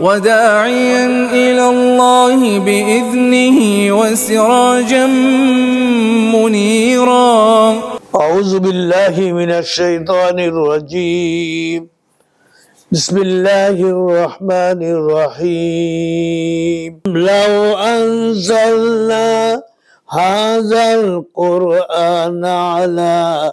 وداعيا إلى الله بإذنه وسراجا منيرا. أعوذ بالله من الشيطان الرجيم. بسم الله الرحمن الرحيم. لو أنزلنا هذا القرآن على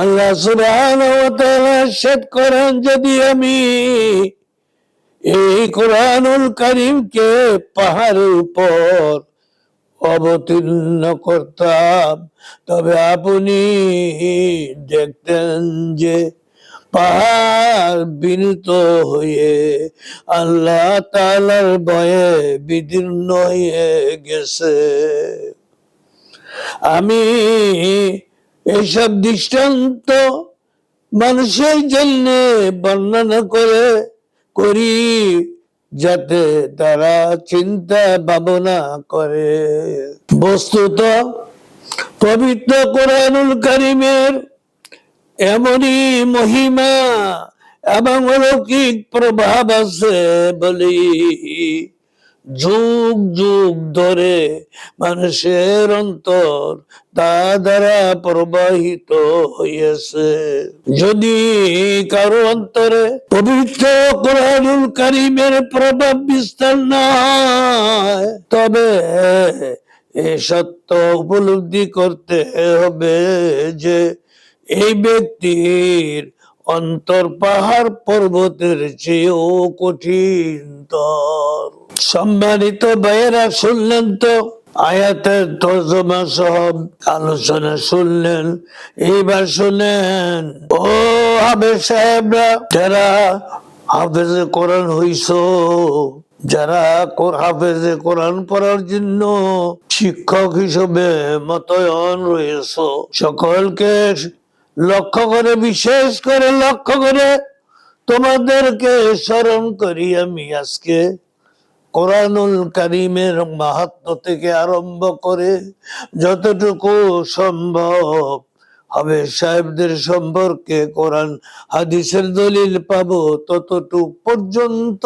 আল্লাহ শেষ করেন, যদি আমি এই কোরআনুল করিমকে পাহাড়ের উপর অবতীর্ণ করতাম, তবে আপনি দেখতেন যে পাহাড় বিনীত হয়ে আল্লাহ তালার ভয়ে বিদীর্ণ হয়ে গেছে। আমি এইসব দৃষ্টান্ত মানুষের জন্য বর্ণনা করে করি, যাতে তারা চিন্তা ভাবনা করে। বস্তুত পবিত্র কোরআনুল করিমের এমনই মহিমা এবং অলৌকিক প্রভাব আছে বলি। যুগ যুগ ধরে মানুষের অন্তর তা দ্বারা প্রবাহিত হইয়াছে। যদি কারও অন্তরে পবিত্র কোরআনুল কারিমের প্রভাব বিস্তার না তবে এ সত্য উপলব্ধি করতে হবে যে এই ব্যক্তির অন্তর পাহাড় পর্বতের চেয়েও কঠিন তর। সম্মানিত ভাইয়েরা, শুনলেন তো? আয়াতের তর্জমা সহ আলোচনা শুনলেন। এইবার শুনেন। ও হাবে সাহেবরা, যারা হাফেজে কোরআন হইছ, যারা হাফেজে কোরআন পড়ার জন্য শিক্ষক হিসেবে মতয়ন রয়েছ, সকলকে লক্ষ্য করে, বিশেষ করে লক্ষ্য করে তোমাদেরকে স্মরণ করি আমি আজকে। কোরআনুল কারিমের মাহাত্ম থেকে আরম্ভ করে যতটুকু সম্ভব হবে সাহেবদের সম্পর্কে কোরআন হাদিসের দলিল পাব, ততটুক পর্যন্ত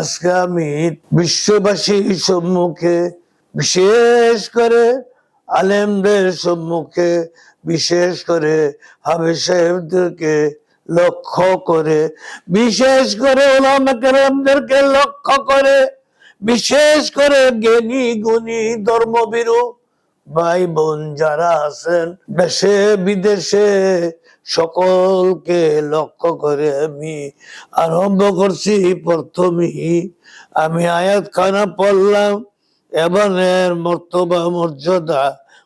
আজকে আমি বিশ্ববাসীর সম্মুখে, বিশেষ করে আলেমদের সম্মুখে বিশেষ করে হাবে সাহেবদেরকে লক্ষ্য করে, বিশেষ করে ওলামাকে লক্ষ্য করে, বিশেষ করে জ্ঞানী, গুণী ধর্মবিরু ভাই বোন যারা আছেন, দেশে, বিদেশে সকলকে লক্ষ্য করে আমি আরম্ভ করছি। প্রথমেই আমি আয়াত খানা পড়লাম এবং এর মর্তবা মর্যাদা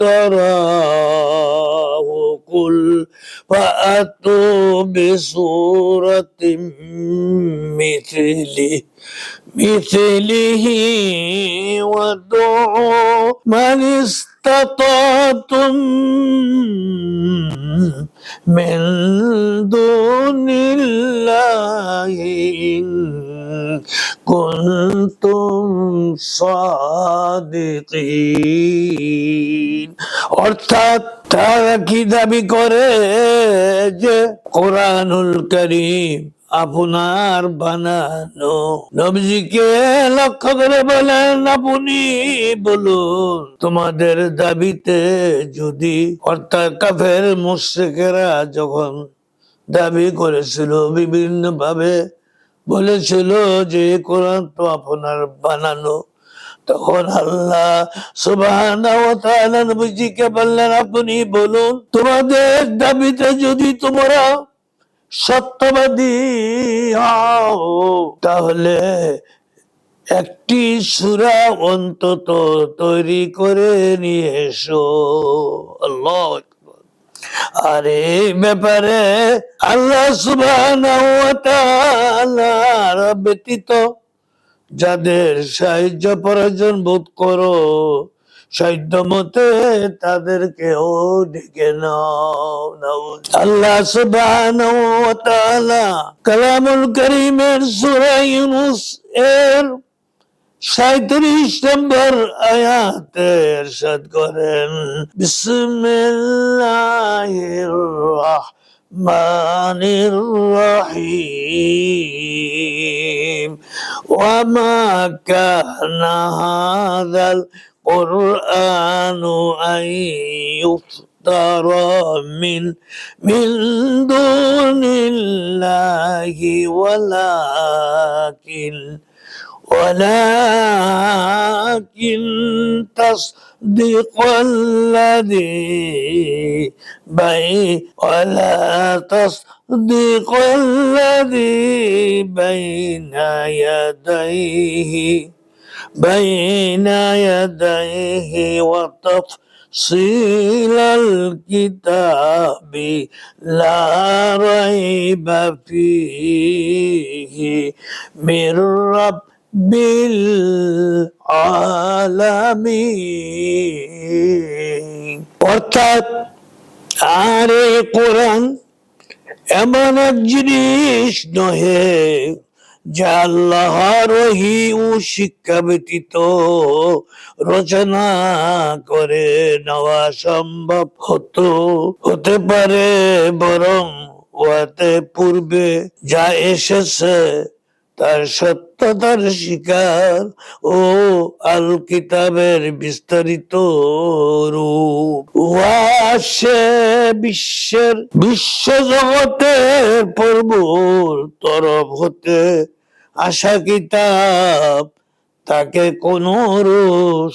افتراه قل فأتوا بسورة مثله مثله وادعوا من استطعتم من دون الله إن كنتم صادقين অর্থাৎ তারা কি দাবি করে যে কোরআনুল করিম আপনার বানানো। নবীজিকে লক্ষ্য করে বলেন, আপনি বলুন, তোমাদের দাবিতে যদি অর্থাৎ কাফের মুশ্রিকেরা যখন দাবি করেছিল বিভিন্ন ভাবে বলেছিল যে কোরআন তো আপনার বানানো, তখন আল্লাহ নবীজিকে বললেন, আপনি বলুন, তোমাদের দাবিতে যদি তোমরা সত্যবাদী হও তাহলে একটি সুরা অন্তত তৈরি করে নিয়ে এসো আল্লাহ। আর এই ব্যাপারে আল্লাহ তাআলার ব্যতীত যাদের সাহায্য প্রয়োজন বোধ করো সাধ্য মতে তাদেরকেও ডেকে নাও। আল্লাহ ওয়া তাআলা কালামুল করিমের সূরা ইউনূস এর সাঁত্রিশ নম্বর আয়াতে এরশাদ করেন, বিসমিল্লাহির রহমানির রহিম ওয়ামা কানা হাযাল القرآن أن يفترى من من دون الله ولكن ولكن تصدق الذي بين ولا تصدق الذي بين يديه بين يديه وتفصيل الكتاب لا ريب فيه من رب العالمين অর্থাৎ আর এই কোরআন এমন এক জিনিস নহে যা ও শিক্ষা ব্যতীত রচনা করে নেওয়া সম্ভব হতো। হতে পারে বরং উহাতে পূর্বে যা এসেছে তার সত্যতার শিকার ও আল কিতাবের বিস্তারিত রূপ। উহা সে বিশ্বের, বিশ্ব জগতের প্রভুর তরফ হতে আশা কিতাব, তাকে কোন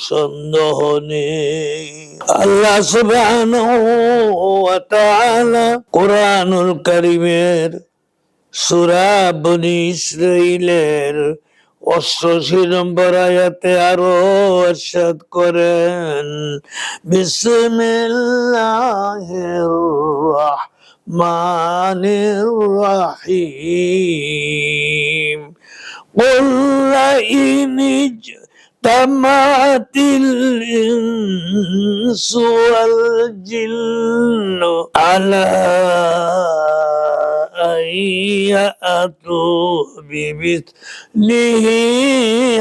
সন্দেহ নেই। আল্লাহ সুবহান কোরআনুল করিমের সুরা বনি ইসরাইলের অষ্টশী নম্বর আয়াতে আরও আশ্বাদ করেন বিসমিল্লাহ রহমানির রাহিম। قل إن اجتمعت الإنس والجن على أن يأتوا بمثله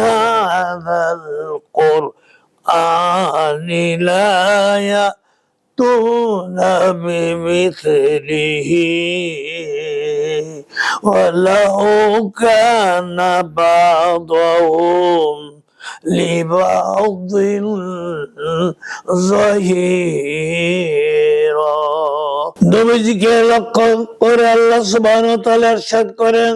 هذا القرآن لا يأتون بمثله ولو كان بعضهم لبعض ظهيرا নবীজিকে লক্ষ্য করে আল্লাহ সুবহানাহু ওয়া তাআলা ارشاد করেন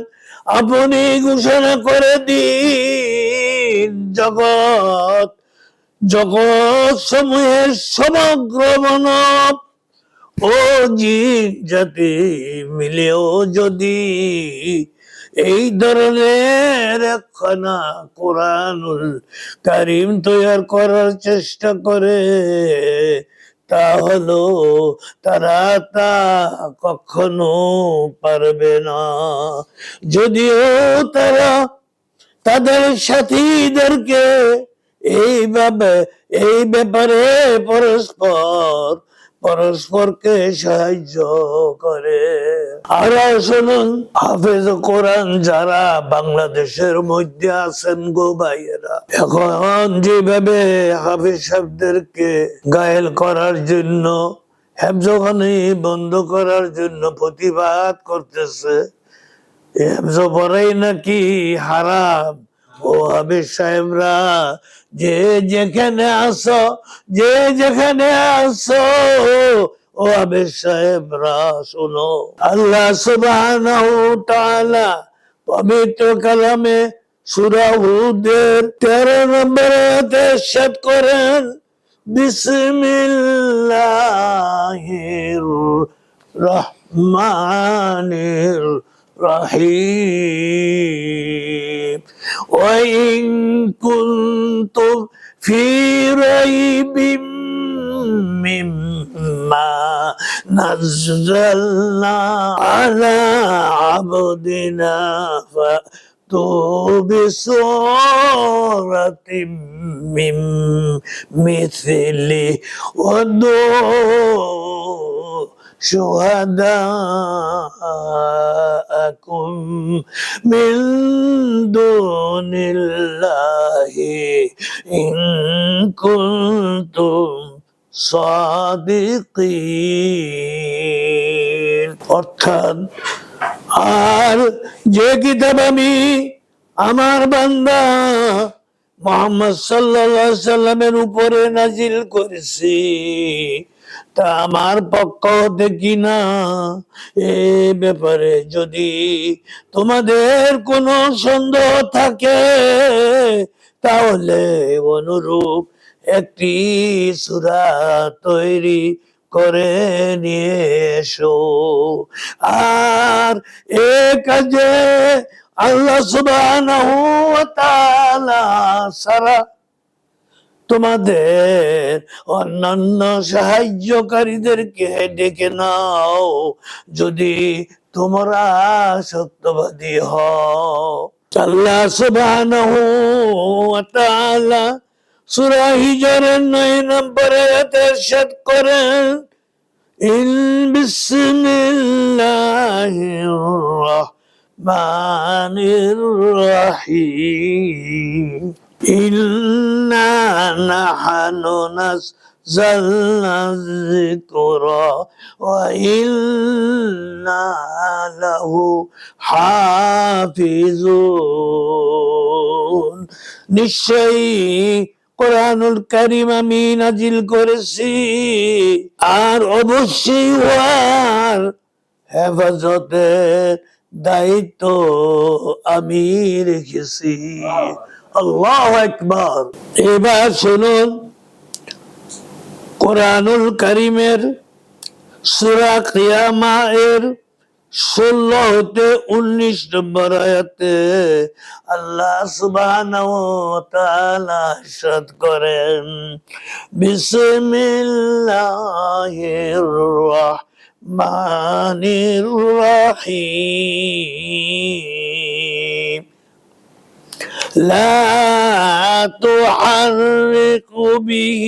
আপনি ঘোষণা করে দিন জগৎ জগৎ সমূহের সমগ্র মানব ও জীব জাতি মিলেও যদি এই ধরনের একখানা কোরআনুল কারিম তৈয়ার করার চেষ্টা করে, তা হলো তারা তা কখনো পারবে না। যদিও তারা তাদের সাথীদেরকে এইভাবে, এই ব্যাপারে পরস্পর পরস্পরকে সাহায্য করে। আর শুনুন হাফেজ কোরআন যারা বাংলাদেশের মধ্যে আছেন গো ভাইয়েরা, এখন যেভাবে হাফেজ সাহেবদেরকে গায়েল করার জন্য, হেফজখানি বন্ধ করার জন্য প্রতিবাদ করতেছে হেফজ পড়াই নাকি হারাম ও হাবিজ সাহেবরা, যে যেখানে আসো যে যেখানে আসো ও হাবিজ সাহেবরা, শোনো। আল্লাহ তাআলা পবিত্র কালামে সুরা হুদের তেরো নম্বর সাত করেন, বিসমিল্লাহির রহমানির رحيم وإن كنتم في ريب مما نزلنا على عبدنا فأتوا بسورة من مثله ودور شهداءكم من دون الله إن كنتم صادقين অর্থাৎ আর যে কিতাব আমি আমার বান্দা মোহাম্মদ আলাইহি সাল্লামের উপরে নাজিল করেছি। তা আমার পক্ষ হতে কিনা এ ব্যাপারে যদি তোমাদের কোনো সন্দেহ থাকে, তাহলে অনুরূপ একটি সূরা তৈরি করে নিয়ে এসো। আর এ কাজে আল্লাহ সুবহানাহু ওয়া তাআলা সারা তোমাদের অন্যান্য সাহায্যকারীদেরকে ডেকে নাও, যদি তোমরা সত্যবাদী হও। আল্লাহ সুবহানাহু ওয়া তাআলা সূরা হিজরের 9 নম্বরে আয়াতে ইরশাদ করেন ইন বিসমিল্লাহির রাহমানির রাহিম إنا نحن نزلنا الذكر وإنا له حافظون নিশ্চয়ই কোরআনুল কারিম আমি নাজিল করেছি আর অবশ্যই উহার হেফাজতের দায়িত্ব আমি রেখেছি। আল্লাহ একবার এবার শুনুন, কোরআনুল করিমের সুরা কিয়ামা এর ষোলো হতে উনিশ নম্বর আয়াতে আল্লাহ করেন, বিসমিল্লাহির الرحمن الرحيم. لا تحرك به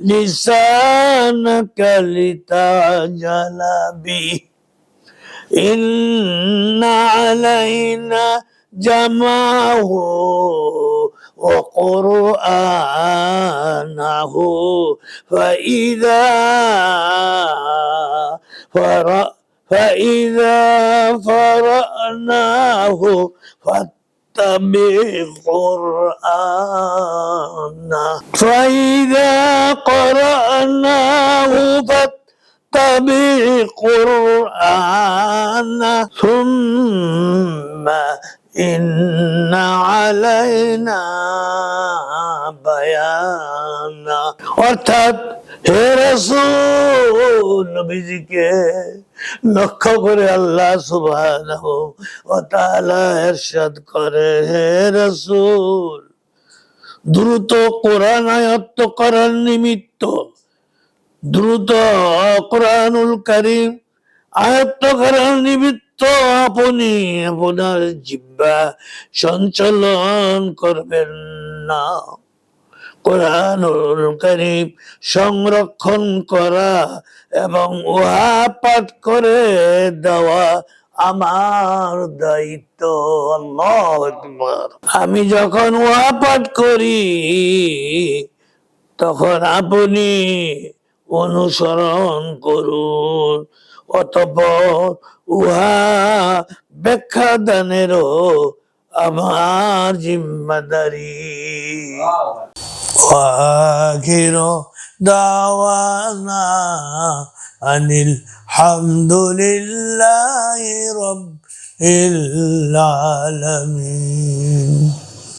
لسانك لتعجل به. إن علينا جمعه وقرآنه فإذا فرأ فإذا فرأناه فاتبع قرآنه. فإذا قرأناه فاتبع قرآنه. ثم إن علينا بيانا অর্থাৎ হে রসুল নবীজিকে লক্ষ্য করে আল্লাহ সুবহানাহু ওয়া তাআলা ইরশাদ করে হে রসুল দ্রুত কোরআন আয়ত্ত করার নিমিত্ত দ্রুত কোরআনুল কারীম আয়ত্ত করার নিমিত্ত আপনি আপনার জিব্বা সঞ্চালন করবেন না। কোরআনুল কারীম সংরক্ষণ করা এবং উহা পাঠ করে দেওয়া আমার দায়িত্ব। আল্লাহু আমি যখন উহা পাঠ করি, তখন আপনি অনুসরণ করুন। অতঃপর উহা ব্যাখ্যা দানেরও আমার জিম্মাদারি وآخر دعوانا أن الحمد لله رب العالمين